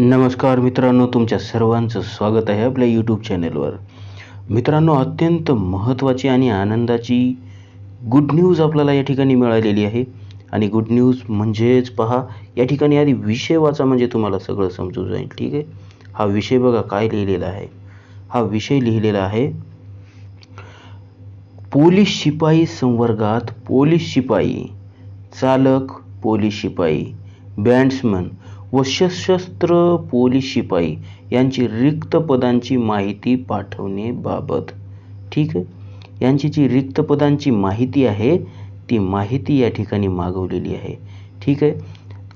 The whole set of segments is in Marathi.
नमस्कार मित्रांनो तुमच्या सर्वांचं स्वागत आहे आपल्या यूट्यूब चॅनलवर मित्रांनो अत्यंत महत्त्वाची आणि आनंदाची गुड न्यूज आपल्याला या ठिकाणी मिळालेली आहे. आणि गुड न्यूज म्हणजेच पहा या ठिकाणी आधी विषय वाचा म्हणजे तुम्हाला सगळं समजून जाईल ठीक आहे? हा विषय बघा काय लिहिलेला आहे. हा विषय लिहिलेला आहे पोलीस शिपाई संवर्गात पोलीस शिपाई चालक पोलीस शिपाई बँड्समन व सशस्त्र पोलीस शिपाई यांची रिक्त पदांची माहिती पाठवणेबाबत ठीक आहे? यांची जी रिक्त पदांची माहिती आहे ती माहिती या ठिकाणी मागवलेली आहे. ठीक आहे?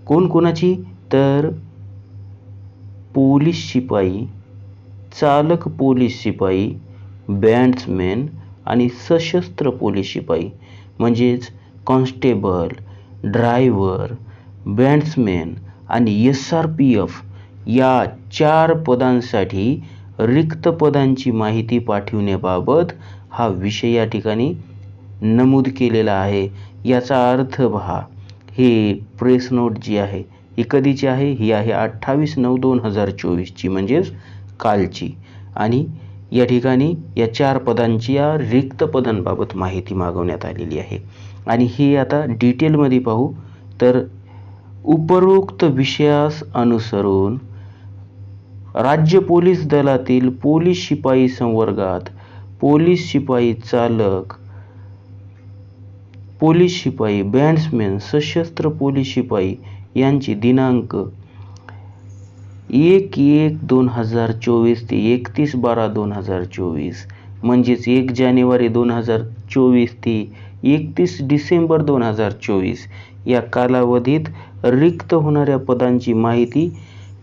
कोणकोणाची तर पोलीस शिपाई चालक पोलीस शिपाई बँड्समॅन आणि सशस्त्र पोलीस शिपाई म्हणजेच कॉन्स्टेबल ड्रायव्हर बँड्समॅन आणि एस आर पी एफ या चार पदांसाठी रिक्त पदांची माहिती पाठविण्याबाबत हा विषय या ठिकाणी नमूद केलेला आहे. याचा अर्थ पहा हे प्रेस नोट जी आहे ही कधीची आहे? ही आहे अठ्ठावीस नऊ दोन हजार चोवीसची म्हणजेच कालची. आणि या ठिकाणी या चार पदांची या रिक्त पदांबाबत माहिती मागवण्यात आलेली आहे. आणि हे आता डिटेलमध्ये पाहू. तर उपरोक्त विषयास अनुसरून राज्य पोलीस दलातील पोलीस शिपाई संवर्गात पोलीस शिपाई चालक पोलीस शिपाई बँड्समॅन सशस्त्र पोलीस शिपाई यांची दिनांक एक एक दोन हजार चोवीस ते एकतीस बारा दोन हजार चोवीस म्हणजेच एक जानेवारी दोन हजार चोवीस ते एकतीस डिसेंबर दोन हजार चोवीस या कालावधीत रिक्त होणाऱ्या पदांची माहिती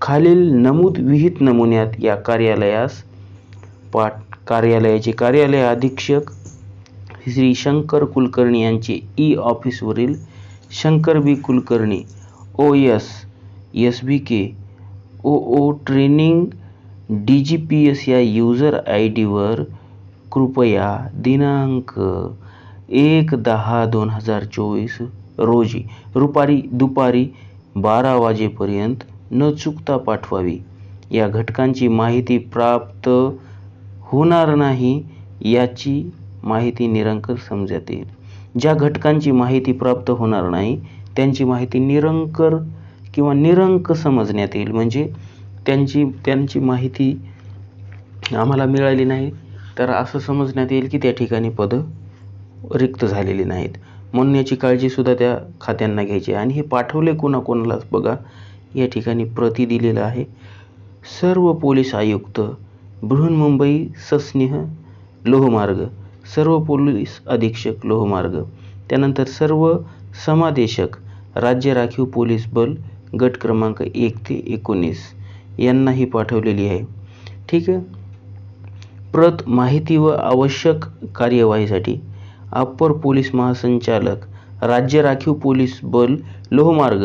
खालील नमूद विहित नमुन्यात या कार्यालयास पाठ कार्यालयाचे कार्यालय अधीक्षक श्री शंकर कुलकर्णी यांचे E ऑफिसवरील Shankar B Kulkarni O S S B K O O training D G P S या यूजर आय डीवर कृपया दिनांक एक दहा दोन हजार चोवीस रोजी रुपारी दुपारी बारा वाजेपर्यंत न चुकता पाठवावी. या घटकांची माहिती प्राप्त होणार नाही याची माहिती निरंकर समजण्यात येईल ज्या घटकांची माहिती प्राप्त होणार नाही त्यांची माहिती निरंकर किंवा निरंक समजण्यात येईल. म्हणजे त्यांची त्यांची माहिती आम्हाला मिळाली नाही तर असं समजण्यात येईल की त्या ठिकाणी पदं रिक्त झालेली नाहीत. म्हणून याची काळजीसुद्धा त्या खात्यांना घ्यायची आहे. आणि हे पाठवले कोणाकोणालाच बघा या ठिकाणी प्रती दिलेलं आहे. सर्व पोलीस आयुक्त बृहन्मुंबई सस्नेह लोहमार्ग सर्व पोलीस अधीक्षक लोहमार्ग त्यानंतर सर्व समादेशक राज्य राखीव पोलीस बल गट क्रमांक एक ते एकोणीस यांनाही पाठवलेली आहे. ठीक आहे? प्रत माहिती व आवश्यक कार्यवाहीसाठी अप्पर पोलीस महासंचालक राज्य राखीव पोलीस बल लोहमार्ग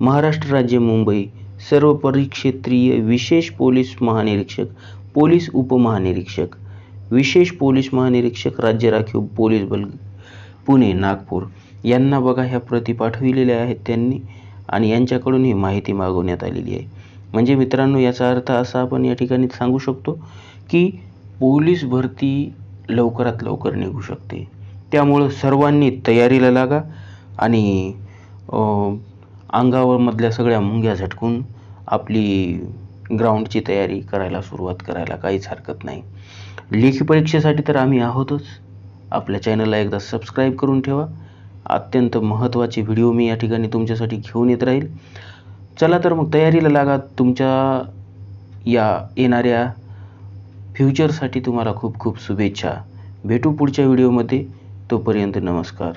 महाराष्ट्र राज्य मुंबई सर्व परिक्षेत्रीय विशेष पोलीस महानिरीक्षक पोलीस उपमहानिरीक्षक विशेष पोलीस महानिरीक्षक राज्य राखीव पोलीस बल पुणे नागपूर यांना बघा ह्या प्रती पाठविलेल्या आहेत त्यांनी आणि यांच्याकडून ही माहिती मागवण्यात आलेली आहे. म्हणजे मित्रांनो याचा अर्थ असा आपण या ठिकाणी सांगू शकतो की पोलीस भरती लवकरात लवकर निघू शकते. त्यामुळं सर्वांनी तयारीला लागा आणि अंगावर मधल्या सगळ्या मुंग्या झटकून आपली ग्राउंडची तयारी करायला सुरुवात करायला काहीच हरकत नाही. लेखी परीक्षेसाठी तर आम्ही आहोतच. आपल्या चॅनलला एकदा सबस्क्राईब करून ठेवा. अत्यंत महत्त्वाचे व्हिडिओ मी या ठिकाणी तुमच्यासाठी घेऊन येत राहील. चला तर मग तयारीला लागा. तुमच्या या येणाऱ्या फ्युचरसाठी तुम्हाला खूप खूप शुभेच्छा. भेटू पुढच्या व्हिडिओमध्ये. तोपर्यंत नमस्कार